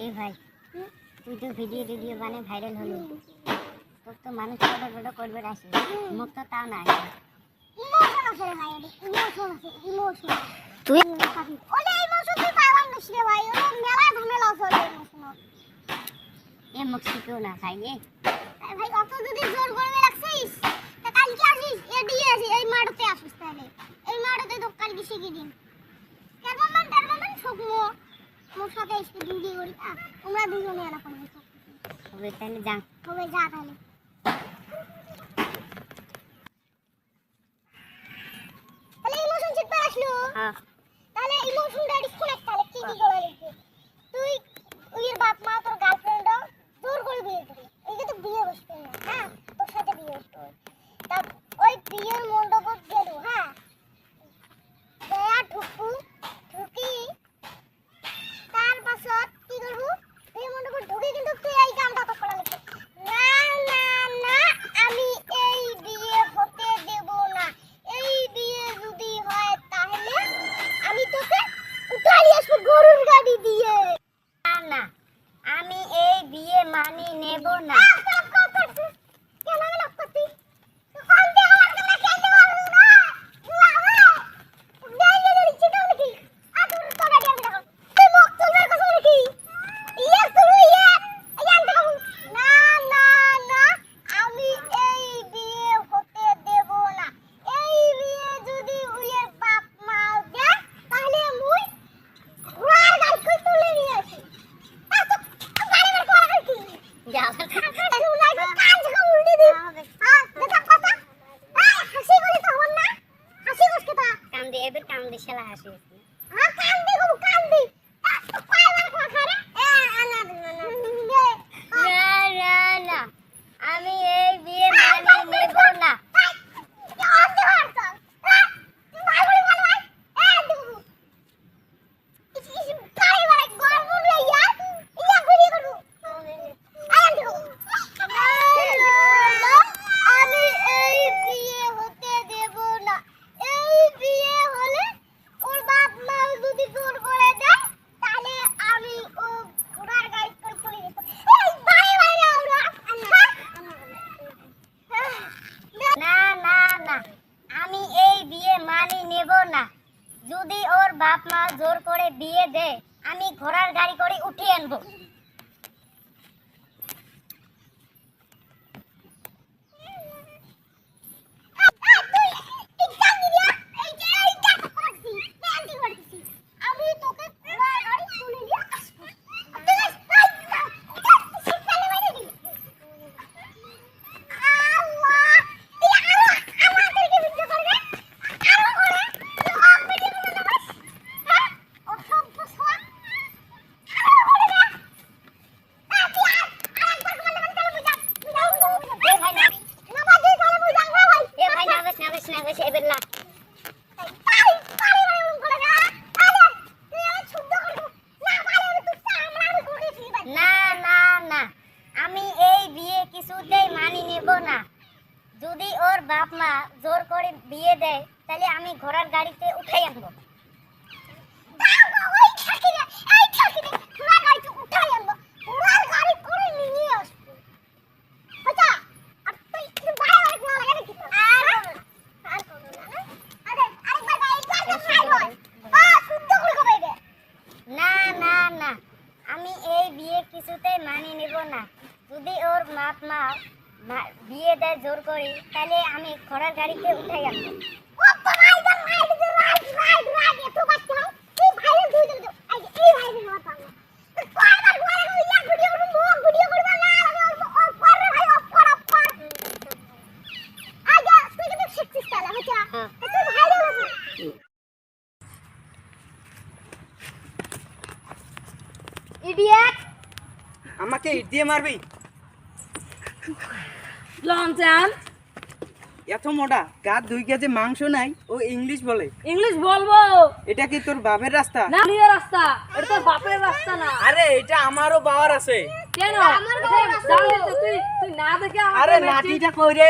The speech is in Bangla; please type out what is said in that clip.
এ ভাই তুই তো ভিডিও টিডিও বানিয়ে ভাইরাল হলি। তোর তো মানুষ ফটো ফটো করবে আসে মুখ তো তাও না তুই এ। মুখ শিখেও না খাই এ। ভাই অত যদি জোর করবে লাগছিস তা কালকে আসিস এ আসিস এই মাঠতে আসিস তাহলে। এই মাঠতে তো কালকে শিখিয়ে দিন টারবামান শুকনো মোর সাথে এসে ডিউটি করি তোমরা দুজনে এলা করবে হবে তাহলে যা। হবে যা তাহলে। তাহলে ইমোশন শিখতে আসলো। হ্যাঁ। তাহলে ইমোশনটা স্কুলে তাহলে কি কি করা লাগবে তুই ওর বাপ মা তোর গার্লফ্রেন্ড জোর করে বিয়ে দিবি এই যে তো বিয়ে বসবে না হ্যাঁ তোর সাথে বিয়ে বসবে তা ওই বিয়ের মণ্ডপত গেল হ্যাঁ দেয়া ঢুকু ঢুকি তার পাছত কি করব বিয়ের মণ্ডপত ঢুকি কিন্তু তুই এই কামটা তো করা লাগবে না না না আমি এই বিয়ে হতে দেব না এই বিয়ে যদি হয় তাহলে আমি তোকে উঠাই আসব গরুর গাড়ি দিয়ে না না আমি এই বিয়ে মানি নেব না কেন আমি লক্ষ্য করছি কল দিয়ে আমার গলা কেটে মারবো না বাবা দেই দেই দিচ্ছি তো নাকি আ তোর তো গাড়ি আমি দেখো তুই মুখ তুলবে কথা নাকি ইয়ে তুই ইয়ে এই আনতে খাব না না না আমি এই বিয়ে হতে দেব না এই বিয়ে যদি উড়িয়ে বাপ মা দেয় তাহলে মুই ঘোড়ার গাড়ি করে তুলে নিয়ে আসি আ তো গাড়ি বের করা কি যা কাম দিয়ে এবার কান্দি শালা হাসি না না না আমি এই বিয়ে মানি নেব না আমি এই বিয়ে হতে দেব না এই বিয়ে হলে ওর বাপ মা যদি জোর করে দেয় তাহলে আমি ও ঘোড়ার গাড়ি করে চলে যেত এই বাইরে বাইরে ওরা না না না আমি এই বিয়ে মানি নেব না যদি ওর বাপ মা জোর করে বিয়ে দে। আমি ঘোড়ার গাড়ি করে উঠিয়ে আনব আমি তোকে ঘোড়ার গাড়ি তুলে দিয়ে আসব এ ভাই না এ ভাই না বেশ না বেশ না বেশ এবার না না না না আমি এই বিয়ে কিছুতেই মানি নেব না। যদি ওর বাপ মা জোর করে বিয়ে দেয় তাহলে আমি ঘোড়ার গাড়িতে উঠাই আনব। না না না। আমি এই বিয়ে কিছুতেই মানি নেব না। যদি ওর বাপ মা বিয়ে দেয় জোর করি তাহলে আমি ঘোড়ার গাড়িতে উঠাই আনব। ইডিয়েট! আমাকে ইট দিয়ে মারবি? লঞ্চান এত মোটা গা দুই কেজি মাংস নাই ও ইংলিশ বলে। ইংলিশ বলব। এটা কি তোর বাপের রাস্তা? না নিজের রাস্তা। এটা তোর বাপের রাস্তা না। আরে এটা আমারও বাবার আছে। কেন? আমার বাবার তো তুই তুই না দেখে আরে মেরেছিস। কই কইরে